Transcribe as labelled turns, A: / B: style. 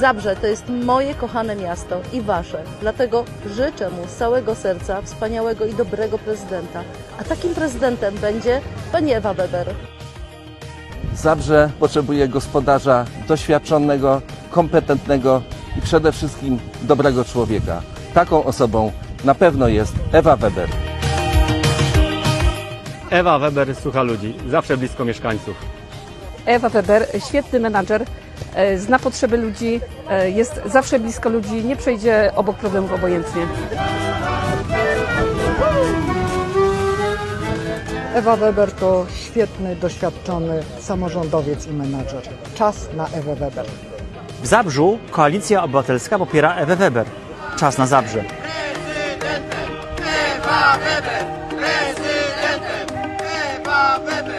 A: Zabrze to jest moje kochane miasto i wasze. Dlatego życzę mu z całego serca wspaniałego i dobrego prezydenta. A takim prezydentem będzie pani Ewa Weber.
B: Zabrze potrzebuje gospodarza doświadczonego, kompetentnego i przede wszystkim dobrego człowieka. Taką osobą na pewno jest Ewa Weber.
C: Ewa Weber słucha ludzi, zawsze blisko mieszkańców.
D: Ewa Weber, świetny menadżer, E, zna potrzeby ludzi, e, jest zawsze blisko ludzi, nie przejdzie obok problemów obojętnie.
E: Ewa Weber to świetny, doświadczony samorządowiec i menadżer. Czas na Ewę Weber.
F: W Zabrzu Koalicja Obywatelska popiera Ewę Weber. Czas na Zabrze.
G: Prezydentem Ewa Weber! Prezydentem Ewa Weber!